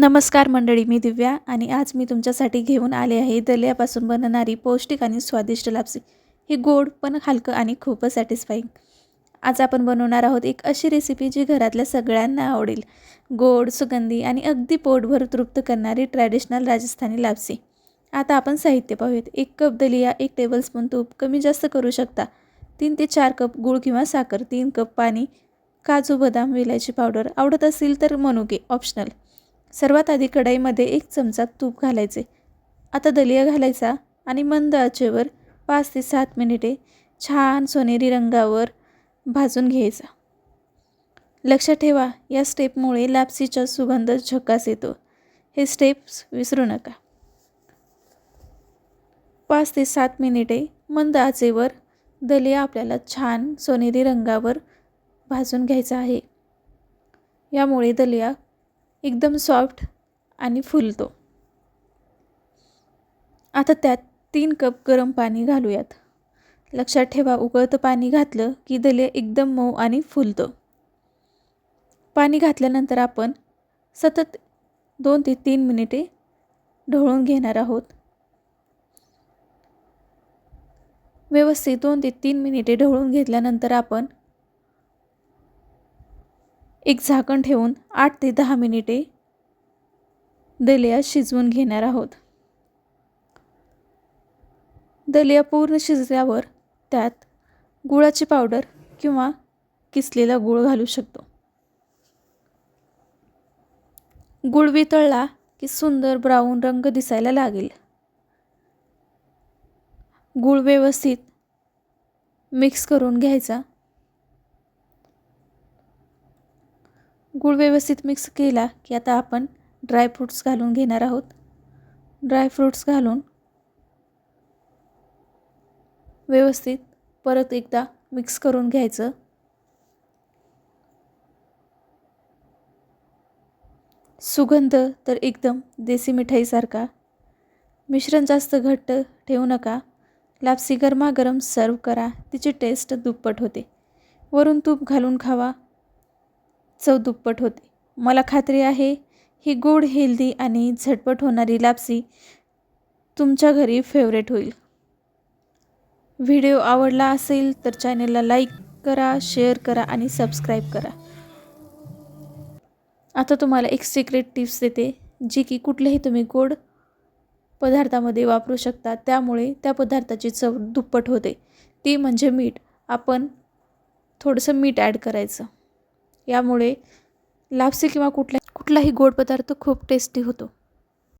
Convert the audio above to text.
नमस्कार मंडळी मी दिव्या आणि आज मी तुमच्यासाठी घेऊन आले आहे दल्यापासून बनणारी पौष्टिक आणि स्वादिष्ट लापसी. ही गोड पण हलकं आणि खूपच सॅटिस्फाईंग आज आपण बनवणार आहोत एक अशी रेसिपी जी घरातल्या सगळ्यांना आवडेल. गोड सुगंधी आणि अगदी पोटभर तृप्त करणारी ट्रॅडिशनल राजस्थानी लापसी. आता आपण साहित्य पाहूयात. एक कप दलिया एक टेबलस्पून तूप कमी जास्त करू शकता. तीन ते चार कप गूळ किंवा साखर तीन कप पाणी काजू बदाम वेलायची पावडर आवडत असेल तर मनुके ऑप्शनल सर्वात आधी कढईमध्ये एक चमचा तूप घालायचे. आता दलिया घालायचा आणि मंद आचेवर पाच ते सात मिनिटे छान सोनेरी रंगावर भाजून घ्यायचा. लक्षात ठेवा या स्टेपमुळे लापसीचा सुगंध झकास येतो. हे स्टेप्स विसरू नका. पाच ते सात मिनिटे मंद आचेवर दलिया आपल्याला छान सोनेरी रंगावर भाजून घ्यायचा आहे. यामुळे दलिया एकदम सॉफ्ट आणि फुलतो. आता त्यात तीन कप गरम पाणी घालूयात. लक्षात ठेवा उकळतं पाणी घातलं की दलिया एकदम मऊ आणि फुलतं. पाणी घातल्यानंतर आपण सतत दोन ते तीन मिनिटे ढवळून घेणार आहोत. व्यवस्थित दोन ते तीन मिनिटे ढवळून घेतल्यानंतर आपण एक झाकण ठेवून आठ ते दहा मिनिटे दलिया शिजवून घेणार आहोत. दलिया पूर्ण शिजल्यावर त्यात गुळाची पावडर किंवा किसलेला गूळ घालू शकतो. गुळ वितळला की सुंदर ब्राऊन रंग दिसायला लागेल. गूळ व्यवस्थित मिक्स करून घ्यायचा. गूळ व्यवस्थित मिक्स केला की आता आपण ड्रायफ्रूट्स घालून घेणार आहोत. ड्रायफ्रूट्स घालून व्यवस्थित परत एकदा मिक्स करून घ्यायचं. सुगंध तर एकदम देसी मिठाईसारखा. मिश्रण जास्त घट्ट ठेवू नका. लापसी गरमागरम सर्व करा. तिची टेस्ट दुप्पट होते. वरून तूप घालून खावा. चव दुप्पट होते. मला खात्री आहे ही गोड हेल्दी आणि झटपट होणारी लापसी तुमच्या घरी फेवरेट होईल. व्हिडिओ आवडला असेल तर चॅनलला लाईक करा शेअर करा आणि सबस्क्राईब करा. आता तुम्हाला एक सिक्रेट टिप्स देते जी की कुठलेही तुम्ही गोड पदार्थामध्ये वापरू शकता त्यामुळे त्या पदार्थाची चव दुप्पट होते. ती म्हणजे मीठ. आपण थोडंसं मीठ ॲड करायचं. यामुळे लापसी किंवा कुठल्या कुठलाही गोड पदार्थ खूप टेस्टी होतो.